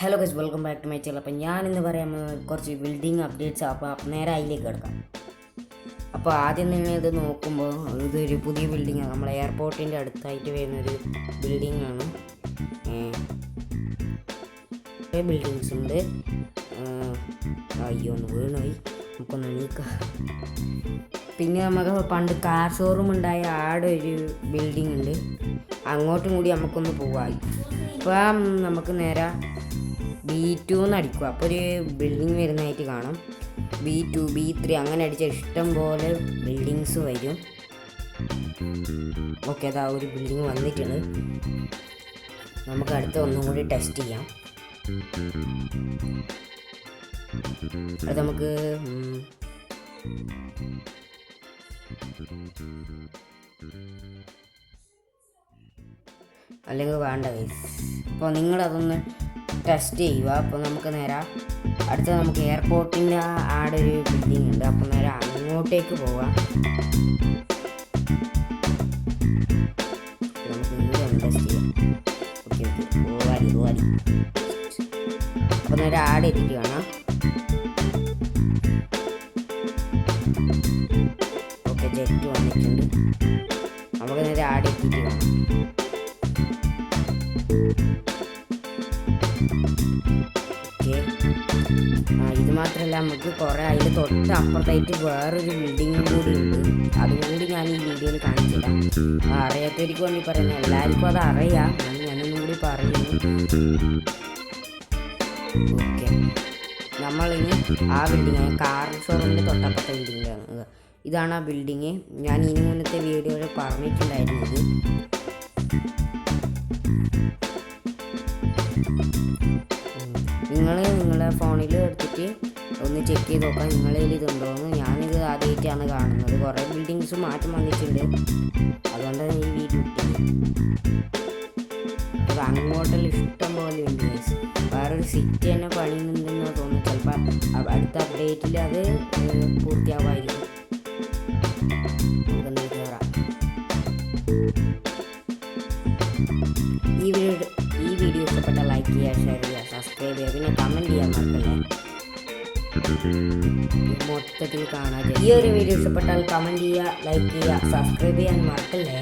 Hello guys welcome back to my channel അപ്പം ഇന്ന് പറയാൻ കുറച്ച് ബിൽഡിംഗ് അപ്ഡേറ്റ്സ് അപ്പോൾ നേരെ അതിലേക്ക് കിടക്കാം. അപ്പോൾ ആദ്യം നിങ്ങൾ ഇത് നോക്കുമ്പോൾ ഇതൊരു പുതിയ ബിൽഡിംഗ് ആണ്. നമ്മളെ എയർപോർട്ടിന്റെ അടുത്തായിട്ട് വരുന്നൊരു ബിൽഡിംഗ് ആണ്. കുറേ ബിൽഡിങ്സ് ഉണ്ട്. അയ്യോ ഒന്ന് വീണുപോയി. നമുക്കൊന്ന് എണീക്കാം. പിന്നെ നമുക്ക് പണ്ട് കാർ ഷോറൂം ഉണ്ടായ ആടെ ഒരു ബിൽഡിംഗ് ഉണ്ട്. അങ്ങോട്ടും കൂടി നമുക്കൊന്ന് പോവാം ഇപ്പം നമുക്ക് നേരെ ബി ടു എന്ന് അടിക്കുക അപ്പോൾ ഒരു ബിൽഡിംഗ് വരുന്നതായിട്ട് കാണും. ബി ടു ബി ത്രീ അങ്ങനെ അടിച്ച ഇഷ്ടം പോലെ ബിൽഡിങ്സ് വരും. ഓക്കെ അതാ ഒരു ബിൽഡിംഗ് വന്നിട്ടുണ്ട്. നമുക്ക് അടുത്ത ഒന്നും കൂടി ടെസ്റ്റ് ചെയ്യാം. അത് നമുക്ക് അല്ലെങ്കിൽ വേണ്ട ഗൈസ് അപ്പോൾ നിങ്ങളതൊന്ന് ടെസ്റ്റ് ചെയ്യുക. അപ്പോൾ നമുക്ക് നേരെ അടുത്ത നമുക്ക് എയർപോർട്ടിന്റെ ആടെ ഒരു ബിൽഡിംഗ് ഉണ്ട്. അപ്പോൾ നേരെ അങ്ങോട്ടേക്ക് പോവാം നമുക്ക് ഇവിടെ ഒന്ന് ടെസ്റ്റ് ഓക്കെ ജെറ്റ് വന്നിട്ടുണ്ട്. നമുക്ക് നേരെ ആടെ എത്തിയിട്ട് ഇത് മാത്രമല്ല നമുക്ക് കുറേ അതിന്റെ തൊട്ട് അപ്പുറത്തായിട്ട് വേറൊരു ബിൽഡിങ്ങും കൂടി ഉണ്ട്. അതുകൊണ്ട് ഞാൻ ഈ വീഡിയോയിൽ കാണിച്ചില്ല. ആ, അറിയാത്തവർക്ക് വേണ്ടി പറയുന്നത് എല്ലാവർക്കും അത് അറിയാം. ഞാൻ ഞാനൊന്നും കൂടി പറയുന്നു. ഓക്കെ. നമ്മളിനി ആ ബിൽഡിങ് കാർ ഷോറൂമിന്റെ തൊട്ടപ്പുറത്തെ ബിൽഡിങ്ങിലാണ് ഇതാണ് ആ ബിൽഡിങ് ഞാൻ ഇനി മുന്നത്തെ വീഡിയോയിൽ പറഞ്ഞിട്ടുണ്ടായിരുന്നത്. നിങ്ങൾ നിങ്ങളുടെ ഫോണിൽ എടുത്തിട്ട് ഒന്ന് ചെക്ക് ചെയ്ത് നോക്കാം നിങ്ങളെ ഇതുണ്ടോയെന്ന് ഞാനിത് ആദ്യമായിട്ടാണ് കാണുന്നത്. കുറേ ബിൽഡിങ്സ് മാറ്റം വന്നിട്ടുണ്ട്. അതുകൊണ്ടാണ് ഈ വീഡിയോ കിട്ടിയത് അങ്ങോട്ടെല്ലാം ഇഷ്ടം പോലെ ഉണ്ട്. വേറൊരു സിറ്റി തന്നെ പണിയുന്നുണ്ടെന്ന് തോന്നുന്നു. ചിലപ്പോൾ അടുത്ത അപ്ഡേറ്റിൽ അത് പൂർത്തിയാവുമായിരിക്കും. ഈ ലൈക്ക് ചെയ്യുക ഷെയർ ചെയ്യുക സബ്സ്ക്രൈബ് ചെയ്യുക പിന്നെ കമന്റ് ചെയ്യാൻ മറക്കല്ലേ മൊത്തത്തിൽ കാണാതെ ഈ ഒരു വീഡിയോ ഇഷ്ടപ്പെട്ടാൽ കമന്റ് ചെയ്യുക ലൈക്ക് ചെയ്യുക സബ്സ്ക്രൈബ് ചെയ്യാൻ മറക്കല്ലേ